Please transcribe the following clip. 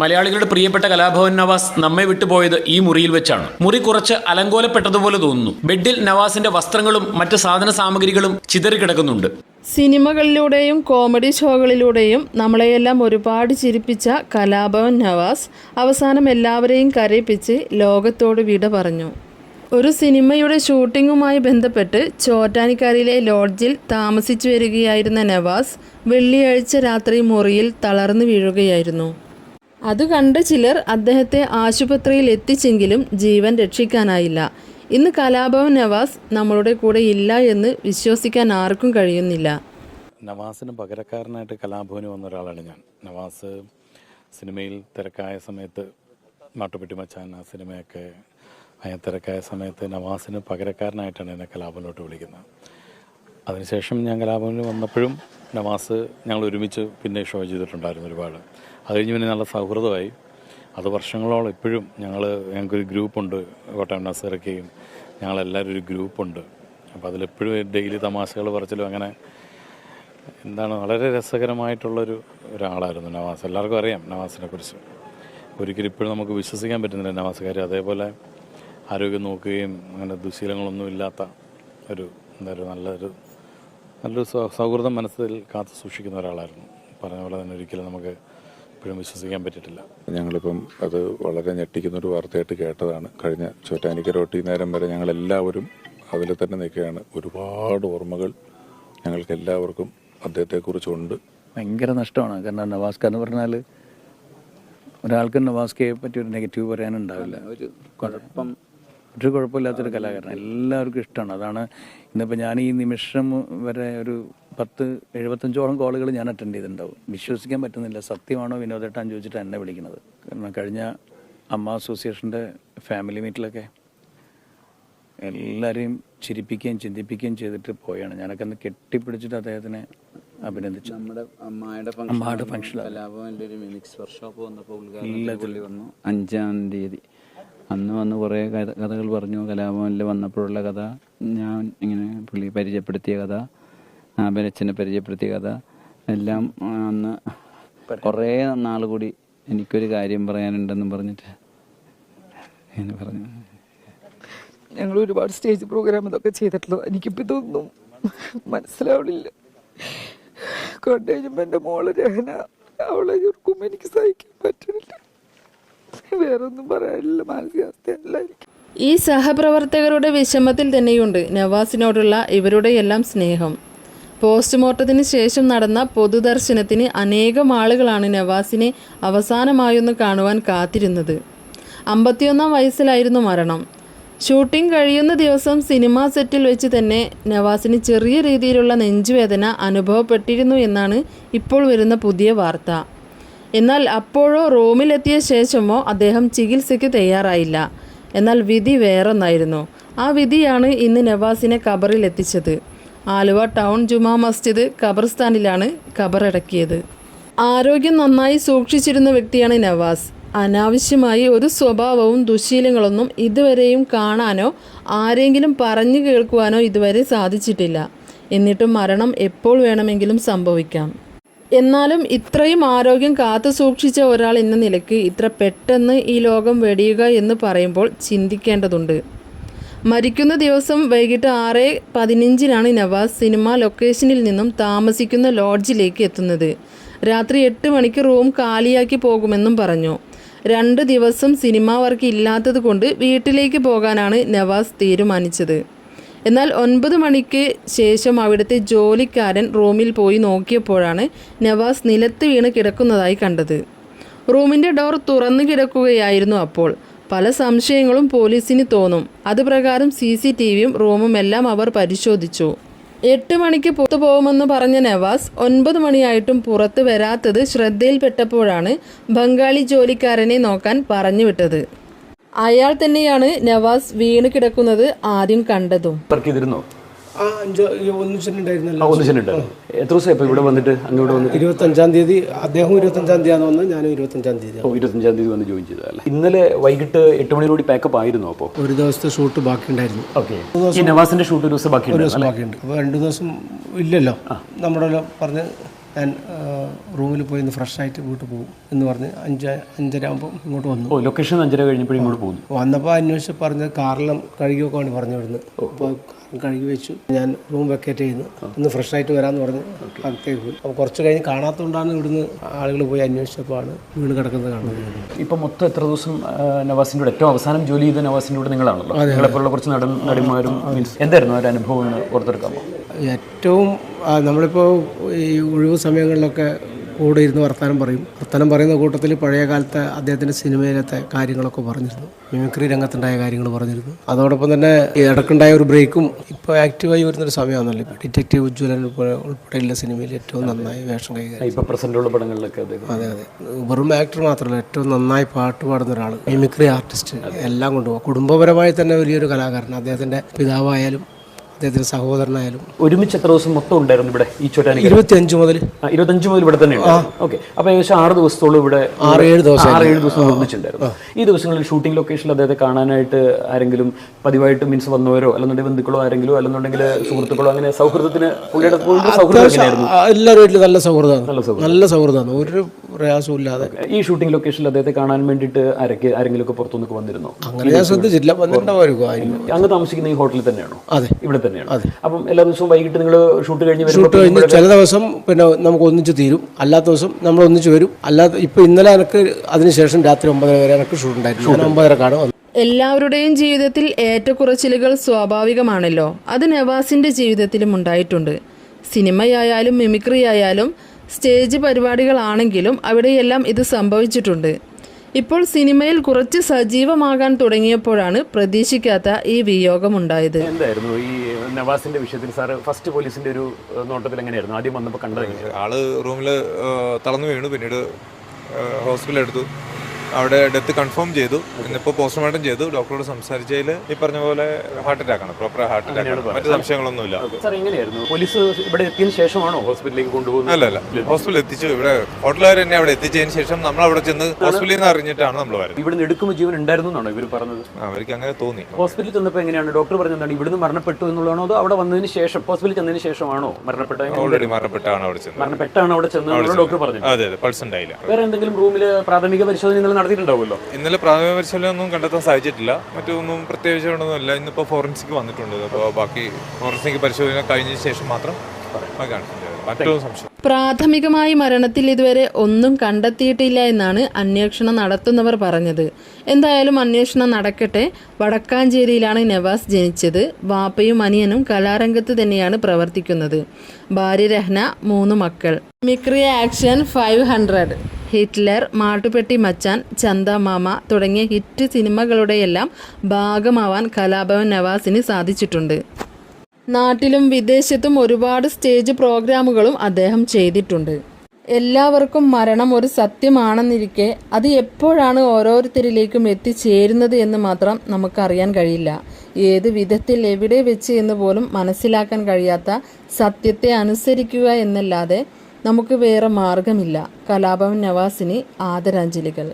മലയാളികളുടെ പ്രിയപ്പെട്ട കലാഭവൻ നവാസ് നമ്മെ വിട്ടുപോയത് ഈ മുറിയിൽ വെച്ചാണ്. മുറി കുറച്ച് അലങ്കോലപ്പെട്ടതുപോലെ തോന്നുന്നു. ബെഡിൽ നവാസിന്റെ വസ്ത്രങ്ങളും മറ്റ് സാധന സാമഗ്രികളും ചിതറിക്കിടക്കുന്നുണ്ട് സിനിമകളിലൂടെയും കോമഡി ഷോകളിലൂടെയും നമ്മളെയെല്ലാം ഒരുപാട് ചിരിപ്പിച്ച കലാഭവൻ നവാസ് അവസാനം എല്ലാവരെയും കരയിപ്പിച്ച് ലോകത്തോട് വിട പറഞ്ഞു. ഒരു സിനിമയുടെ ഷൂട്ടിങ്ങുമായി ബന്ധപ്പെട്ട് ചോറ്റാനിക്കരയിലെ ലോഡ്ജിൽ താമസിച്ചു വരികയായിരുന്ന നവാസ് വെള്ളിയാഴ്ച രാത്രി മുറിയിൽ തളർന്നു വീഴുകയായിരുന്നു. അത് കണ്ട ചിലർ അദ്ദേഹത്തെ ആശുപത്രിയിൽ എത്തിച്ചെങ്കിലും ജീവൻ രക്ഷിക്കാനായില്ല. ഇന്ന് കലാഭവൻ നവാസ് നമ്മളുടെ കൂടെ ഇല്ല എന്ന് വിശ്വസിക്കാൻ ആർക്കും കഴിയുന്നില്ല. നവാസിന് പകരക്കാരനായിട്ട് കലാഭവന് വന്ന ഒരാളാണ് ഞാൻ. നവാസ് സിനിമയിൽ തിരക്കായ സമയത്ത് നാട്ടുപെട്ടി മച്ചാൻ ആ സിനിമയൊക്കെ അതിന് തിരക്കായ സമയത്ത് നവാസിന് പകരക്കാരനായിട്ടാണ് എന്നെ കലാഭവനിലോട്ട് വിളിക്കുന്നത്. അതിനുശേഷം ഞാൻ കലാഭവനിൽ വന്നപ്പോഴും നവാസ് ഞങ്ങൾ ഒരുമിച്ച് പിന്നെ ഷോ ചെയ്തിട്ടുണ്ടായിരുന്നു ഒരുപാട്. അത് കഴിഞ്ഞ് പിന്നെ നല്ല സൗഹൃദമായി. അത് വർഷങ്ങളോളം ഇപ്പോഴും ഞങ്ങൾ ഞങ്ങൾക്കൊരു ഗ്രൂപ്പുണ്ട് കോട്ടയം നസറക്കെയും. ഞങ്ങളെല്ലാവരും ഒരു ഗ്രൂപ്പുണ്ട്. അപ്പോൾ അതിലെപ്പോഴും ഡെയിലി തമാശകൾ പറച്ചിലും അങ്ങനെ എന്താണ് വളരെ രസകരമായിട്ടുള്ളൊരു ഒരാളായിരുന്നു നവാസ്. എല്ലാവർക്കും അറിയാം നവാസിനെ കുറിച്ച്. ഒരിക്കലും ഇപ്പോഴും നമുക്ക് വിശ്വസിക്കാൻ പറ്റുന്നില്ല നവാസ് കാര്യം അതേപോലെ ആരോഗ്യം നോക്കുകയും അങ്ങനെ ദുശീലങ്ങളൊന്നും ഇല്ലാത്ത ഒരു എന്താ നല്ലൊരു നല്ലൊരു സൗഹൃദം മനസ്സിൽ കാത്തു സൂക്ഷിക്കുന്ന ഒരാളായിരുന്നു. പറഞ്ഞ പോലെ തന്നെ ഒരിക്കലും നമുക്ക് ഇപ്പോഴും വിശ്വസിക്കാൻ പറ്റിയിട്ടില്ല. ഞങ്ങളിപ്പം അത് വളരെ ഞെട്ടിക്കുന്ന ഒരു വാർത്തയായിട്ട് കേട്ടതാണ്. കഴിഞ്ഞ ചോറ്റാനിക്കരോട്ടി നേരം വരെ ഞങ്ങൾ എല്ലാവരും അതിൽ തന്നെ നിൽക്കുകയാണ്. ഒരുപാട് ഓർമ്മകൾ ഞങ്ങൾക്ക് എല്ലാവർക്കും അദ്ദേഹത്തെക്കുറിച്ചുണ്ട്. ഭയങ്കര നഷ്ടമാണ്. കാരണം നവാസ്ക എന്ന് പറഞ്ഞാൽ ഒരാൾക്ക് നവാസ്കയെ പറ്റി ഒരു നെഗറ്റീവ് പറയാനുണ്ടാവില്ല. ഒരു കുഴപ്പം. ഒരു കുഴപ്പമില്ലാത്തൊരു കലാകാരൻ. എല്ലാവർക്കും ഇഷ്ടമാണ്. അതാണ് ഇന്നിപ്പോൾ ഞാൻ ഈ നിമിഷം വരെ ഒരു പത്ത് എഴുപത്തഞ്ചോളം കോളുകൾ ഞാൻ അറ്റൻഡ് ചെയ്തിട്ടുണ്ടാവും. വിശ്വസിക്കാൻ പറ്റുന്നില്ല. സത്യമാണോ വിനോദേട്ടാൻ ചോദിച്ചിട്ട് എന്നെ വിളിക്കുന്നത്. കാരണം കഴിഞ്ഞ അമ്മ അസോസിയേഷന്റെ ഫാമിലി മീറ്റിലൊക്കെ എല്ലാവരെയും ചിരിപ്പിക്കുകയും ചിന്തിപ്പിക്കുകയും ചെയ്തിട്ട് പോയാണ്. ഞാനൊക്കെ അന്ന് കെട്ടിപ്പിടിച്ചിട്ട് അദ്ദേഹത്തിനെ അഭിനന്ദിച്ചു. നമ്മുടെ അമ്മായുടെ അമ്മയുടെ ഫംഗ്ഷൻ അഞ്ചാം തീയതി. അന്ന് വന്ന് കുറേ കഥ കഥകൾ പറഞ്ഞു. കലാഭവനിൽ വന്നപ്പോഴുള്ള കഥ ഞാൻ ഇങ്ങനെ പുള്ളി പരിചയപ്പെടുത്തിയ കഥ. ആബലച്ചനെ പരിചയപ്പെടുത്തിയ കഥ. എല്ലാം അന്ന് കുറേ നാൾ കൂടി എനിക്കൊരു കാര്യം പറയാനുണ്ടെന്ന് പറഞ്ഞിട്ട് എന്ന് പറഞ്ഞു. ഞങ്ങൾ ഒരുപാട് സ്റ്റേജ് പ്രോഗ്രാം ഇതൊക്കെ ചെയ്തിട്ടുള്ളത് എനിക്കിപ്പോൾ ഇതൊന്നും മനസ്സിലാവണില്ല. കണ്ടു കഴിഞ്ഞപ്പോൾ എന്റെ മോൾ രഹന അവളെ ചെറുക്കുമ്പോൾ എനിക്ക് സഹിക്കാൻ വേറെ വേറൊന്നും പറയാനില്ല മാനസികാവസ്ഥയല്ല എനിക്ക്. ഈ സഹപ്രവർത്തകരുടെ വിഷമത്തിൽ തന്നെയുണ്ട് നവാസിനോടുള്ള ഇവരുടെയെല്ലാം സ്നേഹം. പോസ്റ്റ്മോർട്ടത്തിന് ശേഷം നടന്ന പൊതുദർശനത്തിന് അനേകം ആളുകളാണ് നവാസിനെ അവസാനമായൊന്ന് കാണുവാൻ കാത്തിരുന്നത്. അമ്പത്തിയൊന്നാം വയസ്സിലായിരുന്നു മരണം. ഷൂട്ടിംഗ് കഴിയുന്ന ദിവസം സിനിമാ സെറ്റിൽ വെച്ച് തന്നെ നവാസിന് ചെറിയ രീതിയിലുള്ള നെഞ്ചുവേദന അനുഭവപ്പെട്ടിരുന്നു എന്നാണ് ഇപ്പോൾ വരുന്ന പുതിയ വാർത്ത. എന്നാൽ അപ്പോഴോ റൂമിലെത്തിയ ശേഷമോ അദ്ദേഹം ചികിത്സയ്ക്ക് തയ്യാറായില്ല. എന്നാൽ വിധി വേറൊന്നായിരുന്നു. ആ വിധിയാണ് ഇന്ന് നവാസിനെ ഖബറിൽ എത്തിച്ചത് ആലുവ ടൗൺ ജുമാ മസ്ജിദ് ഖബർസ്ഥാനിലാണ് ഖബറടക്കിയത് ആരോഗ്യം നന്നായി സൂക്ഷിച്ചിരുന്ന വ്യക്തിയാണ് നവാസ്. അനാവശ്യമായി ഒരു സ്വഭാവവും ദുശീലങ്ങളൊന്നും ഇതുവരെയും കാണാനോ ആരെങ്കിലും പറഞ്ഞു കേൾക്കുവാനോ ഇതുവരെ സാധിച്ചിട്ടില്ല. എന്നിട്ടും മരണം എപ്പോൾ വേണമെങ്കിലും സംഭവിക്കാം. എന്നാലും ഇത്രയും ആരോഗ്യം കാത്തു സൂക്ഷിച്ച ഒരാൾ എന്ന നിലയ്ക്ക് ഇത്ര പെട്ടെന്ന് ഈ ലോകം വെടിയുക എന്ന് പറയുമ്പോൾ ചിന്തിക്കേണ്ടതുണ്ട്. മരിക്കുന്ന ദിവസം വൈകിട്ട് ആറ് പതിനഞ്ചിനാണ് നവാസ് സിനിമ ലൊക്കേഷനിൽ നിന്നും താമസിക്കുന്ന ലോഡ്ജിലേക്ക് എത്തുന്നത്. രാത്രി എട്ട് മണിക്ക് റൂം കാലിയാക്കി പോകുമെന്നും പറഞ്ഞു. രണ്ട് ദിവസം സിനിമ വർക്ക് ഇല്ലാത്തത് കൊണ്ട് വീട്ടിലേക്ക് പോകാനാണ് നവാസ് തീരുമാനിച്ചത്. എന്നാൽ ഒൻപത് മണിക്ക് ശേഷം അവിടുത്തെ ജോലിക്കാരൻ റൂമിൽ പോയി നോക്കിയപ്പോഴാണ് നവാസ് നിലത്ത് വീണ് കിടക്കുന്നതായി കണ്ടത്. റൂമിന്റെ ഡോർ തുറന്നു കിടക്കുകയായിരുന്നു അപ്പോൾ. പല സംശയങ്ങളും പോലീസിന് തോന്നും. അതുപ്രകാരം സി സി ടി വിയും റൂമും എല്ലാം അവർ പരിശോധിച്ചു. എട്ട് മണിക്ക് പുറത്തു പോകുമെന്ന് പറഞ്ഞ നവാസ് ഒൻപത് മണിയായിട്ടും പുറത്ത് വരാത്തത് ശ്രദ്ധയിൽപ്പെട്ടപ്പോഴാണ് ബംഗാളി ജോലിക്കാരനെ നോക്കാൻ പറഞ്ഞു വിട്ടത് അയാൾ തന്നെയാണ് നവാസ് വീണ് കിടക്കുന്നത് ആദ്യം കണ്ടതും. എത്ര ദിവസം ഇപ്പൊ ഇവിടെ വന്നിട്ട് അങ്ങോട്ട് വന്നിട്ട്? ഇരുപത്തഞ്ചാം തീയതി അദ്ദേഹം ഇരുപത്തഞ്ചാം തീയതി വന്നത് ഞാനും ഇരുപത്തഞ്ചാം തീയതി ഇരുപത്തഞ്ചാം തീയതി വന്ന് ജോയിൻ ചെയ്തതല്ലേ? ഇന്നലെ വൈകിട്ട് എട്ട് മണിയോടുകൂടി പാക്കപ്പ് ആയിരുന്നു അപ്പോൾ ഒരു ദിവസത്തെ ഷൂട്ട് ബാക്കി ഉണ്ടായിരുന്നു. ഓക്കെ. നവാസിന്റെ ഷൂട്ട് ഒരു ദിവസം ബാക്കി ബാക്കിയുണ്ട് അപ്പോൾ രണ്ട് ദിവസം ഇല്ലല്ലോ. നമ്മുടെ പറഞ്ഞ് ഞാൻ റൂമിൽ പോയി ഒന്ന് ഫ്രഷ് ആയിട്ട് വീട്ടിൽ പോകും എന്ന് പറഞ്ഞ് അഞ്ച് അഞ്ചര ആകുമ്പോൾ ഇങ്ങോട്ട് വന്നു. ഓ ലൊക്കേഷൻ അഞ്ചര കഴിഞ്ഞപ്പോൾ ഇങ്ങോട്ട് പോകുന്നു. വന്നപ്പോൾ അന്വേഷിച്ച് പറഞ്ഞത് കാറിലും കഴുകി വെക്കാൻ പറഞ്ഞു വരുന്നത് അപ്പോൾ കഴുകി വെച്ചു. ഞാൻ റൂം വെക്കേറ്റ് ചെയ്യുന്നു. ഒന്ന് ഫ്രഷ് ആയിട്ട് വരാമെന്ന് പറഞ്ഞ് അകത്തേക്ക് പോയി. അപ്പോൾ കുറച്ച് കഴിഞ്ഞ് കാണാത്തതുകൊണ്ടാണ് ഇവിടുന്ന് ആളുകൾ പോയി അന്വേഷിച്ചപ്പോഴാണ് വീണ് കിടക്കുന്നത് കാണുന്നത്. ഇപ്പം മൊത്തം എത്ര ദിവസം നവാസിന്റെ കൂടെ ഏറ്റവും അവസാനം ജോലി ചെയ്ത നവാസിന്റെ കൂടെ നിങ്ങളാണല്ലോ. നിങ്ങളെപ്പോലുള്ള കുറച്ച് നടൻ നടിമാരും മീൻസ് എന്തായിരുന്നു ഒരു അനുഭവം എന്ന് ഓർത്തെടുക്കാമോ? ഏറ്റവും നമ്മളിപ്പോൾ ഈ ഒഴിവ് സമയങ്ങളിലൊക്കെ കൂടെ ഇരുന്ന് വർത്തമാനം പറയും. വർത്തമാനം പറയുന്ന കൂട്ടത്തിൽ പഴയ കാലത്തെ അദ്ദേഹത്തിന്റെ സിനിമയിലത്തെ കാര്യങ്ങളൊക്കെ പറഞ്ഞിരുന്നു. മിമിക്രി രംഗത്തുണ്ടായ കാര്യങ്ങൾ പറഞ്ഞിരുന്നു. അതോടൊപ്പം തന്നെ ഇടക്കുണ്ടായ ഒരു ബ്രേക്കും ഇപ്പോൾ ആക്റ്റീവായി വരുന്നൊരു സമയമാണല്ലോ ഇപ്പോൾ ഡിറ്റക്റ്റീവ് ഉജ്ജ്വലൻ ഉൾപ്പെടെ ഉൾപ്പെടെയുള്ള സിനിമയിൽ ഏറ്റവും നന്നായി വേഷം കൈകാര്യം പ്രസന്റുള്ള പടങ്ങളിലൊക്കെ അതെ അതെ. വെറും ആക്ടർ മാത്രമല്ല ഏറ്റവും നന്നായി പാട്ട് പാടുന്ന ഒരാൾ മിമിക്രി ആർട്ടിസ്റ്റ് എല്ലാം കൊണ്ടുപോകും. കുടുംബപരമായി തന്നെ വലിയൊരു കലാകാരൻ. അദ്ദേഹത്തിന്റെ പിതാവായാലും അദ്ദേഹത്തിന്റെ സഹോദരനായാലും. ഒരുമിച്ച് എത്ര ദിവസം മൊത്തം ഉണ്ടായിരുന്നു ഇവിടെ ഈ ചോറ്റാനി ഇരുപത്തിയഞ്ച് മുതൽ. ഇരുപത്തഞ്ച് മുതൽ ഇവിടെ തന്നെ ഓക്കെ. അപ്പൊ ഏകദേശം ആറ് ദിവസത്തോളം ഇവിടെ ആറ് ഏഴ് ദിവസം ആറ് ഏഴ് ദിവസം ഒന്നിച്ചിട്ടുണ്ടായിരുന്നു ഈ ദിവസങ്ങളിൽ ഷൂട്ടിംഗ് ലൊക്കേഷനിൽ അദ്ദേഹത്തെ കാണാനായിട്ട് ആരെങ്കിലും പതിവായിട്ട് മീൻസ് വന്നവരോ അല്ലെന്നുണ്ടെങ്കിൽ ബന്ധുക്കളോ ആരെങ്കിലും അല്ലെന്നുണ്ടെങ്കിൽ സുഹൃത്തുക്കളോ അങ്ങനെ സൗഹൃദത്തിന് പുള്ളിയുടെ പുള്ളിയുടെ സൗഹൃദം എങ്ങനെയായിരുന്നു? ആ, എല്ലാവരും വീട്ടിൽ നല്ല സൗഹൃദമാണ് നല്ല സൗഹൃദമാണ്. ഒരു പ്രയാസവും ഇല്ലാതെ ഈ ഷൂട്ടിംഗ് ലൊക്കേഷനിൽ അദ്ദേഹത്തെ കാണാൻ വേണ്ടിയിട്ട് ആരൊക്കെ ആരെങ്കിലും ഒക്കെ പുറത്തുനിന്നൊക്കെ വന്നിരുന്നു? അങ്ങനെ ഞാൻ ശ്രദ്ധിച്ചില്ല വന്നിട്ടുണ്ടാവുമായിരിക്കും അങ്ങ് താമസിക്കുന്ന ഈ ഹോട്ടലിൽ തന്നെയാണോ? അതെ. ഇവിടെ തന്നെയാണ്? അതെ. അപ്പം എല്ലാ ദിവസവും വൈകിട്ട് നിങ്ങൾ ഷൂട്ട് കഴിഞ്ഞ് ഷൂട്ട് വരുമ്പോൾ കഴിഞ്ഞ് ചില ദിവസം പിന്നെ നമുക്ക് ഒന്നിച്ച് തീരും. അല്ലാത്ത ദിവസം നമ്മൾ ഒന്നിച്ച് വരും. അല്ലാത്ത ഇപ്പം ഇന്നലെ എനിക്ക് അതിനുശേഷം രാത്രി ഒമ്പതര വരെ എനിക്ക് ഷൂട്ട് ഉണ്ടായിരുന്നു. ഒമ്പതരക്കാണ് വന്നത്. എല്ലാവരുടെയും ജീവിതത്തിൽ ഏറ്റക്കുറച്ചിലുകൾ സ്വാഭാവികമാണല്ലോ. അത് നവാസിന്റെ ജീവിതത്തിലും ഉണ്ടായിട്ടുണ്ട്. സിനിമയായാലും മിമിക്രി ആയാലും സ്റ്റേജ് പരിപാടികളാണെങ്കിലും അവിടെയെല്ലാം ഇത് സംഭവിച്ചിട്ടുണ്ട്. ഇപ്പോൾ സിനിമയിൽ കുറച്ച് സജീവമാകാൻ തുടങ്ങിയപ്പോഴാണ് പ്രതീക്ഷിക്കാത്ത ഈ വിയോഗമുണ്ടായത്. എന്തായിരുന്നു ഈ നവാസിന്റെ വിഷയത്തിൽ സാർ ഫസ്റ്റ് പോലീസിന്റെ ഒരു നോട്ടത്തിൽ എങ്ങനെയായിരുന്നു? ആദ്യം വന്നപ്പോൾ കണ്ടത് ആൾ റൂമിൽ തളർന്നു വീണു. പിന്നീട് ഹോസ്പിറ്റലിൽ എടുത്തു. അവിടെ ഡെത്ത് കൺഫേം ചെയ്തു. ഇന്നിപ്പോൾ പോസ്റ്റ്മോർട്ടം ചെയ്തു. ഡോക്ടറോട് സംസാരിച്ചതിൽ ഈ പറഞ്ഞ പോലെ ഹാർട്ട് അറ്റാക്ക് ആണ്. പ്രോപ്പർ ഹാർട്ട് അറ്റാക്ക് ആണ്. മറ്റു സംശയങ്ങളൊന്നുമില്ല. പോലീസ് ഇവിടെ എത്തിയതിനു ശേഷമാണോ ഹോസ്പിറ്റലിലേക്ക് കൊണ്ടുപോകുന്നത്? അല്ല അല്ല. ഹോസ്പിറ്റലിൽ എത്തിച്ചു. ഇവിടെ ഹോട്ടലുകാർ തന്നെ അവിടെ എത്തിച്ചതിന് ശേഷം നമ്മൾ അവിടെ ചെന്ന് ഹോസ്പിറ്റലിൽ നിന്ന് അറിഞ്ഞിട്ടാണ് നമ്മൾ വരുന്നത്. ഇവിടുന്ന് എടുക്കുമ്പോൾ ജീവൻ ഉണ്ടായിരുന്നു എന്നാണോ ഇവർ പറഞ്ഞത്? അവർക്ക് അങ്ങനെ തോന്നി. ഹോസ്പിറ്റലിൽ ചെന്നപ്പോൾ എങ്ങനെയാണ്? ഡോക്ടർ പറഞ്ഞതാണ് ഇവിടുന്ന് മരണപ്പെട്ടു എന്നുള്ളതാണോ അതോ അവിടെ വന്നതിന് ശേഷം ഹോസ്പിറ്റലിൽ ചെന്നതിന് ശേഷമാണോ മരണപ്പെട്ടത്? ഓൾറെഡി മരണപ്പെട്ടാണ് അവിടെ ചെന്നത്. മരണപ്പെട്ടാണ് അവിടെ ചെന്നത് ഡോക്ടർ പറഞ്ഞു അതെ അതെ. പൾസ് ഉണ്ടായില്ല. വേറെ എന്തെങ്കിലും റൂമിൽ പ്രാഥമിക പരിശോധന നടത്തിയിട്ടുണ്ടാവുമല്ലോ? ഇന്നലെ പ്രാഥമിക പരിശോധന ഒന്നും കണ്ടെത്താൻ സാധിച്ചിട്ടില്ല. മറ്റൊന്നും പ്രത്യേകിച്ചൊന്നുമില്ല ഇന്നിപ്പോൾ ഫോറൻസിക് വന്നിട്ടുണ്ട്. അപ്പോൾ ബാക്കി ഫോറൻസിക് പരിശോധന കഴിഞ്ഞ ശേഷം മാത്രം പ്രാഥമികമായി മരണത്തിൽ ഇതുവരെ ഒന്നും കണ്ടെത്തിയിട്ടില്ല എന്നാണ് അന്വേഷണം നടത്തുന്നവർ പറഞ്ഞത്. എന്തായാലും അന്വേഷണം നടക്കട്ടെ. വടക്കാഞ്ചേരിയിലാണ് നവാസ് ജനിച്ചത്. വാപ്പയും അനിയനും കലാരംഗത്ത് തന്നെയാണ് പ്രവർത്തിക്കുന്നത്. ഭാര്യ രഹ്ന മൂന്ന് മക്കൾ. Mimicry action five hundred. Hitler Mattupetti Machan Chantha Mama തുടങ്ങിയ ഹിറ്റ് സിനിമകളുടെയെല്ലാം ഭാഗമാവാൻ കലാഭവൻ നവാസിന് സാധിച്ചിട്ടുണ്ട്. നാട്ടിലും വിദേശത്തും ഒരുപാട് സ്റ്റേജ് പ്രോഗ്രാമുകളും അദ്ദേഹം ചെയ്തിട്ടുണ്ട്. എല്ലാവർക്കും മരണം ഒരു സത്യമാണെന്നിരിക്കെ അത് എപ്പോഴാണ് ഓരോരുത്തരിലേക്കും എത്തിച്ചേരുന്നത് എന്ന് മാത്രം നമുക്കറിയാൻ കഴിയില്ല. ഏത് വിധത്തിൽ എവിടെ വെച്ച് എന്ന് പോലും മനസ്സിലാക്കാൻ കഴിയാത്ത സത്യത്തെ അനുസരിക്കുക എന്നല്ലാതെ നമുക്ക് വേറെ മാർഗമില്ല. കലാഭവൻ നവാസിന് ആദരാഞ്ജലികൾ.